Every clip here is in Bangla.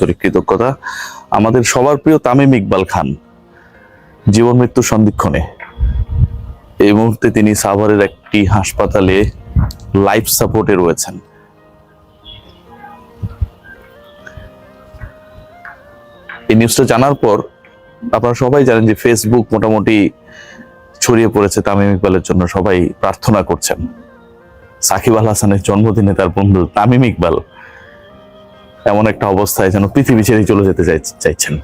আন্তরিক কৃতজ্ঞতা। আমাদের সবার প্রিয় তামিম ইকবাল খান, জীবন মৃত্যু সন্ধিক্ষণে। এই মুহূর্তে তিনি সাভারের একটি হাসপাতালে লাইফ সাপোর্টে রয়েছেন। এই নিউজটা জানার পর আপনারা সবাই জানেন যে ফেসবুক মোটামুটি ছড়িয়ে পড়েছে তামিম ইকবালের জন্য, সবাই প্রার্থনা করছেন। সাকিব আল হাসানের জন্মদিনে তার বন্ধু তামিম ইকবাল এমন একটা অবস্থায় যেন পৃথিবী ছেড়ে চলে যেতে চাই- চাইছেন।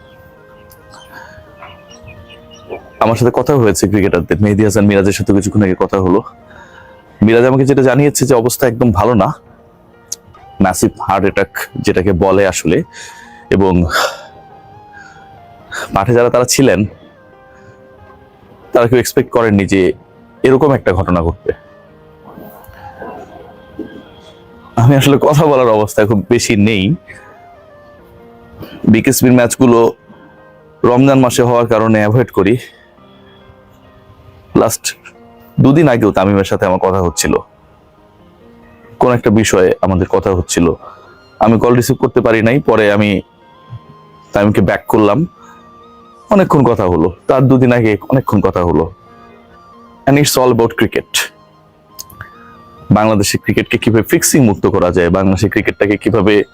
আমার সাথে কথা হয়েছে ক্রিকেটারদের। মেহেদি হাসান মিরাজের সাথে কিছুক্ষণ আগে কথা হলো। মিরাজ আমাকে যেটা জানিয়েছে যে অবস্থা একদম ভালো না ম্যাসিভ হার্ট অ্যাটাক যেটাকে বলে আসলে, এবং মাঠে যারা তারা ছিলেন, তারা কেউ এক্সপেক্ট করেননি যে এরকম একটা ঘটনা ঘটবে। আমি আসলে কথা বলার অবস্থা খুব বেশি নেই। বিকেএসপির ম্যাচগুলো রমজান মাসে হওয়ার কারণে অ্যাভয়েড করি। লাস্ট দুদিন আগেও তামিমের সাথে আমার কথা হচ্ছিল। কোন একটা বিষয়ে আমাদের কথা হচ্ছিল। আমি কল রিসিভ করতে পারি নাই, পরে আমি তামিমকে ব্যাক করলাম। অনেকক্ষণ কথা হলো। তার দুদিন আগে অনেকক্ষণ কথা হলো। And it's all about cricket বাংলাদেশের ক্রিকেটকে কীভাবে ফিক্সিং মুক্ত করা যায়, বাংলাদেশের ক্রিকেটটাকে কীভাবে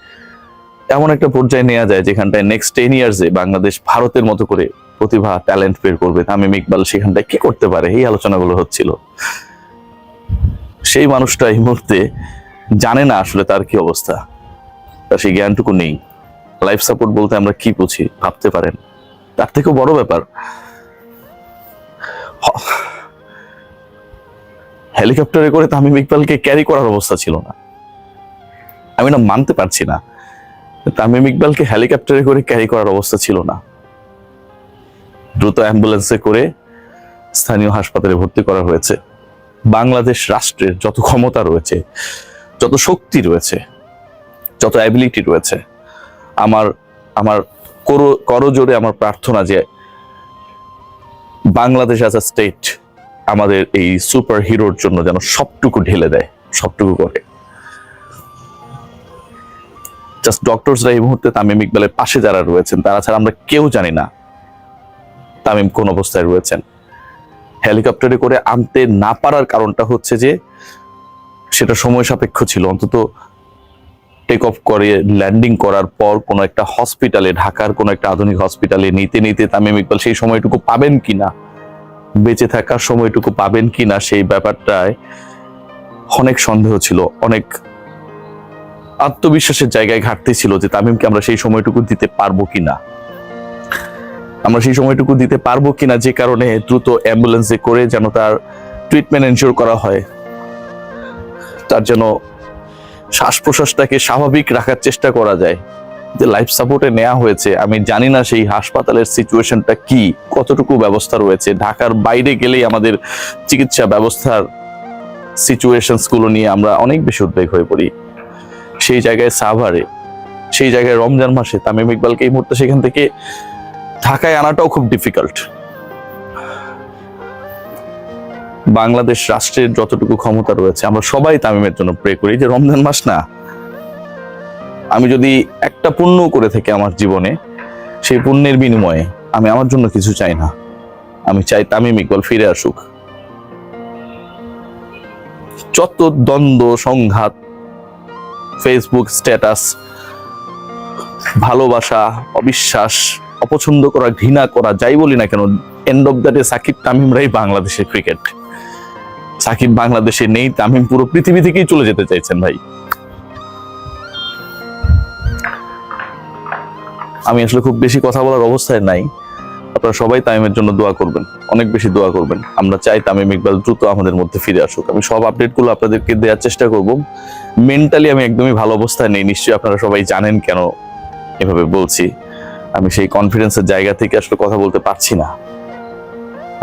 এমন একটা পর্যায়ে নেওয়া যায় যেখানটায় নেক্সট টেন ইয়ার্সে বাংলাদেশ ভারতের মতো করে প্রতিভা ট্যালেন্ট বের করবে। তামিম ইকবাল সেখানটায় কি করতে পারে? এই আলোচনাগুলো হচ্ছিল। সেই মানুষটা এই মুহূর্তে জানে না আসলে তার কি অবস্থা। তার সেই জ্ঞানটুকু নেই। লাইফ সাপোর্ট বলতে আমরা কি বুঝি? ভাবতে পারেন। তার থেকেও বড় ব্যাপার হেলিকপ্টারে করে তামিম ইকবালকে ক্যারি করার অবস্থা ছিল না। আমি না মানতে পারছি না। তামিম ইকবালকে হেলিকপ্টারে করে ক্যারি করার অবস্থা ছিল না। দ্রুত অ্যাম্বুলেন্সে করে স্থানীয় হাসপাতালে ভর্তি করা হয়েছে। বাংলাদেশ রাষ্ট্রের যত ক্ষমতা রয়েছে, যত শক্তি রয়েছে, যত অ্যাবিলিটি রয়েছে, আমার আমার করো- করজোরে আমার প্রার্থনা যে বাংলাদেশ অ্যাজ আ স্টেট আমাদের এই সুপার হিরোর জন্য যেন সবটুকু ঢেলে দেয়, সবটুকু করে। জাস্ট ডক্টরসরা এই মুহূর্তে তামিম ইকবালের পাশে যারা রয়েছেন, তারা ছাড়া আমরা কেউ জানি না তামিম কোন অবস্থায় রয়েছেন। হেলিকপ্টারে করে আনতে না পারার কারণটা হচ্ছে যে, সেটা সময় সাপেক্ষ ছিল। অন্তত টেক অফ করে ল্যান্ডিং করার পর কোনো একটা হসপিটালে ঢাকার কোনো একটা আধুনিক হসপিটালে নিতে নিতে তামিম ইকবাল সেই সময়টুকু পাবেন কিনা বেঁচে থাকার সময়টুকু পাবেন কিনা সেই ব্যাপারটায় অনেক সন্দেহ ছিল, অনেক আত্মবিশ্বাসের জায়গায় ঘাটতি ছিল যে তামিমকে আমরা সেই সময়টুকু দিতে পারব কিনা। আমরা সেই সময়টুকু দিতে পারব কিনা যে কারণে দ্রুত অ্যাম্বুলেন্সে করে যেন তার ট্রিটমেন্ট এনশিওর করা হয়। তার যেন শ্বাস প্রশ্বাসটাকে স্বাভাবিক রাখার চেষ্টা করা যায়। যে লাইফ সাপোর্টে নেওয়া হয়েছে, আমি জানি না সেই হাসপাতালের সিচুয়েশনটা কি, কতটুকু ব্যবস্থা রয়েছে। ঢাকার বাইরে গেলেই আমাদের চিকিৎসা ব্যবস্থার সিচুয়েশনসগুলো নিয়ে আমরা অনেক বেশি উদ্বেগ হয়ে পড়ি। সেই জায়গায় সাভারে, সেই জায়গায় রমজান মাসে তামিম ইকবালকে এই মুহূর্তে সেখান থেকে ঢাকায় আনাটাও খুব ডিফিকাল্ট বাংলাদেশ রাষ্ট্রের যতটুকু ক্ষমতা রয়েছে, আমরা সবাই তামিমের জন্য প্রে করি যে রমজান মাস না আমি যদি একটা পুণ্য করে থাকি আমার জীবনে, সেই পুণ্যের বিনিময়ে আমি আমার জন্য কিছু চাই না। আমি চাই তামিম ইকবাল ফিরে আসুক। যত দ্বন্দ্ব, সংঘাত ফেসবুক স্ট্যাটাস ভালোবাসা, অবিশ্বাস, অপছন্দ করা, ঘৃণা করা, যাই বলি না কেন end of the day Shakib তামিমরাই বাংলাদেশের ক্রিকেট সাকিব বাংলাদেশে নেই, তামিম পুরো পৃথিবী থেকেই চলে যেতে চাইছেন ভাই। আমি আসলে খুব বেশি কথা বলার অবস্থায় নাই। আপনারা সবাই তামিমের জন্য দোয়া করবেন, অনেক বেশি দোয়া করবেন। আমরা চাই তামিম ইকবাল দ্রুত আমাদের মধ্যে ফিরে আসুক। আমি সব আপডেটগুলো আপনাদেরকে দেওয়ার চেষ্টা করব। মেন্টালি আমি একদমই ভালো অবস্থায় নেই, নিশ্চয়ই আপনারা সবাই জানেন কেন এভাবে বলছি। আমি সেই কনফিডেন্সের জায়গা থেকে আসলে কথা বলতে পারছি না।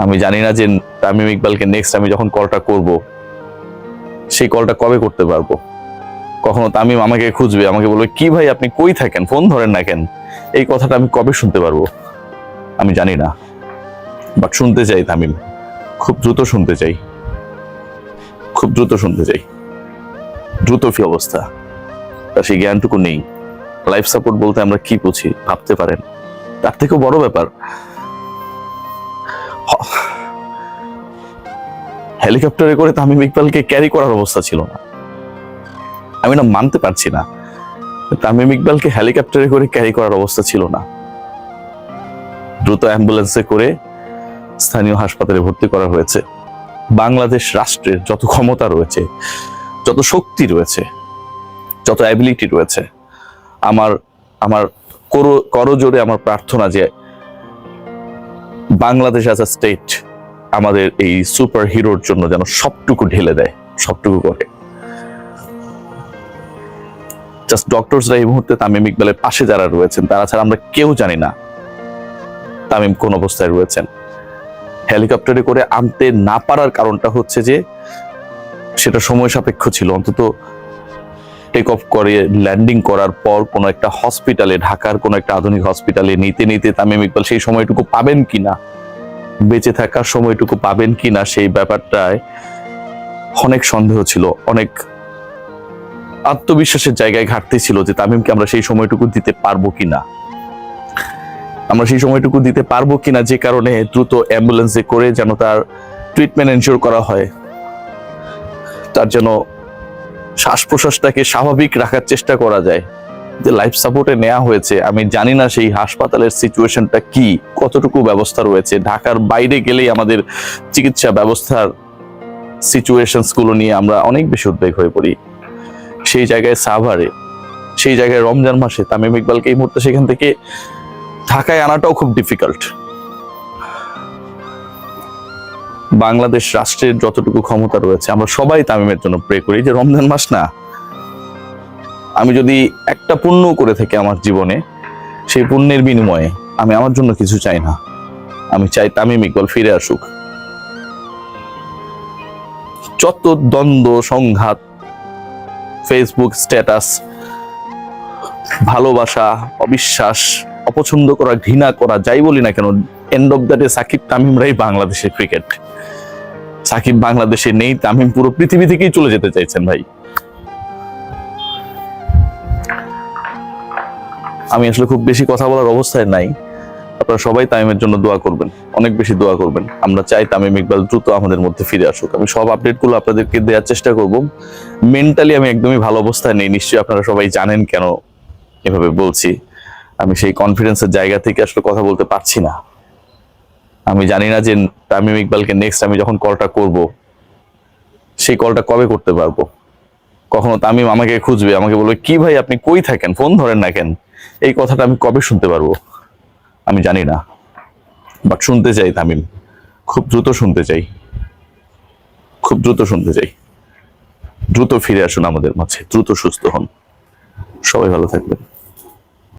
আমি জানি না যে তামিম ইকবালকে নেক্সট আমি যখন কলটা করব, সেই কলটা কবে করতে পারব? কখনো তামিম আমাকে খুঁজবে, আমাকে বলবে, কি ভাই আপনি কই থাকেন? ফোন ধরেন না কেন? এই কথাটা আমি কবে শুনতে পারব? আমি জানি না। বাট শুনতে চাই, তামিম। খুব দ্রুত শুনতে চাই। খুব দ্রুত শুনতে চাই। দ্রুত কি অবস্থা। তার সেই জ্ঞানটুকু নেই। লাইফ সাপোর্ট বলতে আমরা কি বুঝি, ভাবতে পারেন। তার থেকেও বড় ব্যাপার। হেলিকপ্টারে করে তামিম ইকবালকে ক্যারি করার অবস্থা ছিল না। আমি না মানতে পারছি না। তামিম ইকবালকে হেলিকপ্টারে করে ক্যারি করার অবস্থা ছিল না। দ্রুত অ্যাম্বুলেন্সে করে স্থানীয় হাসপাতালে ভর্তি করা হয়েছে। বাংলাদেশ রাষ্ট্রের যত ক্ষমতা রয়েছে, যত শক্তি রয়েছে, যত অ্যাবিলিটি রয়েছে, আমার আমার করো- করজোরে আমার প্রার্থনা যে বাংলাদেশ অ্যাজ আ স্টেট আমাদের এই সুপার হিরোর জন্য যেন সবটুকু ঢেলে দেয়, সবটুকু করে। জাস্ট ডক্টরসরা এই মুহূর্তে তামিম ইকবালের পাশে যারা রয়েছেন, তারা ছাড়া আমরা কেউ জানি না তামিম কোন অবস্থায় রয়েছেন। হেলিকপ্টারে করে আনতে না পারার কারণটা হচ্ছে যে, সেটা সময় সাপেক্ষ ছিল। অন্তত টেক অফ করে ল্যান্ডিং করার পর কোনো একটা হসপিটালে ঢাকার কোনো একটা আধুনিক হসপিটালে নিতে নিতে তামিম ইকবাল সেই সময়টুকু পাবেন কিনা, বেঁচে থাকার সময়টুকু পাবেন কিনা সেই ব্যাপারটায় অনেক সন্দেহ ছিল, অনেক আত্মবিশ্বাসের জায়গায় ঘাটতি ছিল যে তামিমকে আমরা সেই সময়টুকু দিতে পারব কিনা। আমরা সেই সময়টুকু দিতে পারব কিনা যে কারণে দ্রুত অ্যাম্বুলেন্সে করে যেন তার ট্রিটমেন্ট এনশিওর করা হয়। তার যেন শ্বাস প্রশ্বাসটাকে স্বাভাবিক রাখার চেষ্টা করা যায়। যে লাইফ সাপোর্টে নেওয়া হয়েছে, আমি জানি না সেই হাসপাতালের সিচুয়েশনটা কি, কতটুকু ব্যবস্থা রয়েছে। ঢাকার বাইরে গেলেই আমাদের চিকিৎসা ব্যবস্থার সিচুয়েশনসগুলো নিয়ে আমরা অনেক বেশি উদ্বেগ হয়ে পড়ি। সেই জায়গায় সাভারে, সেই জায়গায় রমজান মাসে তামিম ইকবালকে এই মুহূর্তে সেখান থেকে ঢাকায় আনাটাও খুব ডিফিকাল্ট বাংলাদেশ রাষ্ট্রের যতটুকু ক্ষমতা রয়েছে, আমরা সবাই তামিমের জন্য প্রে করি যে রমজান মাস না, আমি যদি একটা পুণ্য করে থাকি আমার জীবনে, সেই পুণ্যের বিনিময়ে আমি আমার জন্য কিছু চাই না। আমি চাই তামিম ইকবাল ফিরে আসুক। যত দ্বন্দ্ব, সংঘাত ফেসবুক স্ট্যাটাস ভালোবাসা, অবিশ্বাস, অপছন্দ করা, ঘৃণা করা, যাই বলি না কেন end of the day Shakib, তামিমরাই বাংলাদেশের ক্রিকেট সাকিব বাংলাদেশে নেই, তামিম পুরো পৃথিবী থেকেই চলে যেতে চাইছেন ভাই। আমি আসলে খুব বেশি কথা বলার অবস্থায় নাই। আপনারা সবাই তামিমের জন্য দোয়া করবেন, অনেক বেশি দোয়া করবেন। আমরা চাই তামিম ইকবাল দ্রুত আমাদের মধ্যে ফিরে আসুক। আমি সব আপডেটগুলো আপনাদেরকে দেওয়ার চেষ্টা করব। মেন্টালি আমি একদমই ভালো অবস্থায় নেই, নিশ্চয়ই আপনারা সবাই জানেন কেন এভাবে বলছি। আমি সেই কনফিডেন্সের জায়গা থেকে আসলে কথা বলতে পারছি না। আমি জানি না যে তামিম ইকবালকে নেক্সট আমি যখন কলটা করব, সেই কলটা কবে করতে পারব? কখনো তামিম আমাকে খুঁজবে, আমাকে বলবে, কি ভাই আপনি কই থাকেন? ফোন ধরেন না কেন? এই কথাটা আমি কবে শুনতে পারব? আমি জানি না। বাট শুনতে চাই তামিম। খুব দ্রুত শুনতে চাই। খুব দ্রুত শুনতে চাই। দ্রুত ফিরে আসুন আমাদের মাঝে। দ্রুত সুস্থ হন। সবাই ভালো থাকবেন।